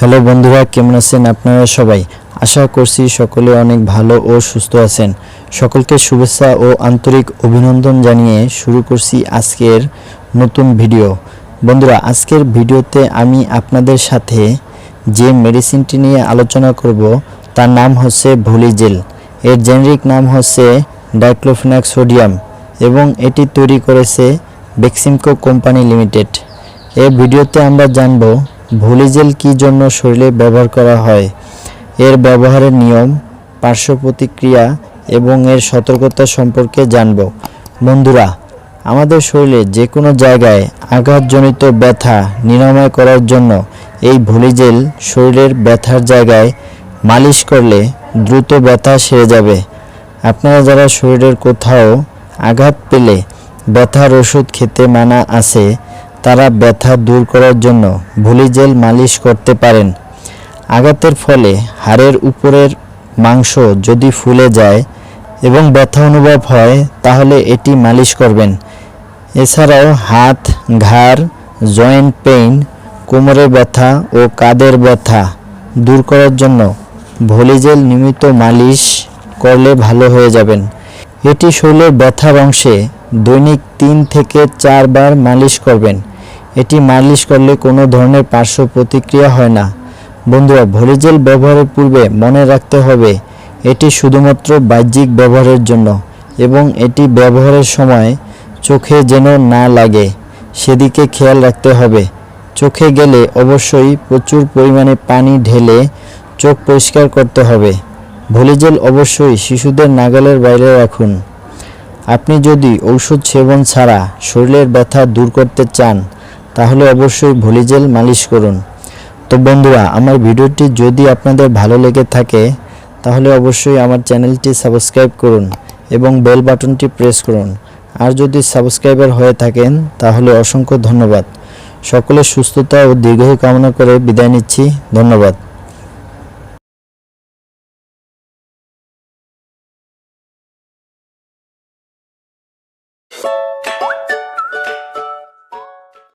Hello বন্ধুরা, কেমন আছেন আপনারা সবাই? আশা করছি সকলে অনেক ভালো ও সুস্থ আছেন। সকলকে শুভেচ্ছা ও আন্তরিক অভিনন্দন জানিয়ে শুরু করছি আজকের নতুন ভিডিও। বন্ধুরা, আজকের ভিডিওতে আমি আপনাদের সাথে যে মেডিসিনটি নিয়ে আলোচনা করব, তার নাম হচ্ছে ভলিজেল। এর জেনেরিক নাম হচ্ছে ডাইক্লোফেনাক সোডিয়াম এবং এটি তৈরি করেছে বেক্সিমকো কোম্পানি লিমিটেড। এই ভিডিওতে আমরা জানব ভলিজেল কী জন্য শরীরে ব্যবহার করা হয়? এর ব্যবহারের নিয়ম, পার্শ্ব প্রতিক্রিয়া এবং এর সতর্কতা সম্পর্কে জানব। বন্ধুরা, আমাদের শরীরে যে কোনো জায়গায় আঘাতজনিত ব্যথা নিরাময় করার জন্য এই ভলিজেল শরীরের ব্যথার জায়গায় মালিশ করলে দ্রুত ব্যথা সেরে যাবে। আপনারা যারা শরীরের কোথাও আঘাত পেলে ব্যথার ওষুধ খেতে মানা আছে তারা ব্যথা দূর করার জন্য ভলিজেল মালিশ করতে পারেন। আঘাতের ফলে হাড়ের উপরের মাংস যদি ফুলে যায় এবং ব্যথা অনুভব হয়, তাহলে এটি মালিশ করবেন। এছাড়াও হাত, ঘাড়, জয়েন্ট পেইন, কোমরে ব্যথা ও কাঁধের ব্যথা দূর করার জন্য ভলিজেল নিয়মিত মালিশ করলে ভালো হয়ে যাবেন। এটি শরীরের ব্যথার অংশে দৈনিক তিন থেকে চারবার মালিশ করবেন। এটি মালিশ করলে কোনো ধরনের পার্শ্ব প্রতিক্রিয়া হয় না। বন্ধুরা ভলিজেল ব্যবহারের পূর্বে মনে রাখতে হবে, এটি শুধুমাত্র বাহ্যিক ব্যবহারের জন্য এবং এটি ব্যবহারের সময় চোখে যেন না লাগে, সেদিকে খেয়াল রাখতে হবে। চোখে গেলে অবশ্যই প্রচুর পরিমাণে পানি ঢেলে চোখ পরিষ্কার করতে হবে। ভলিজেল অবশ্যই শিশুদের নাগালের বাইরে রাখুন। আপনি যদি ঔষধ সেবন ছাড়া শরীরের ব্যথা দূর করতে চান তাহলে অবশ্যই ভলিজেল মালিশ করুন। তো বন্ধুরা, আমার ভিডিওটি যদি আপনাদের ভালো লেগে থাকে, তাহলে অবশ্যই আমার চ্যানেলটি সাবস্ক্রাইব করুন এবং বেল বাটনটি প্রেস করুন। আর যদি সাবস্ক্রাইবার হয়ে থাকেন, তাহলে অসংখ্য ধন্যবাদ। সকলের সুস্থতা ও দীর্ঘ কামনা করে বিদায় নিচ্ছি। ধন্যবাদ।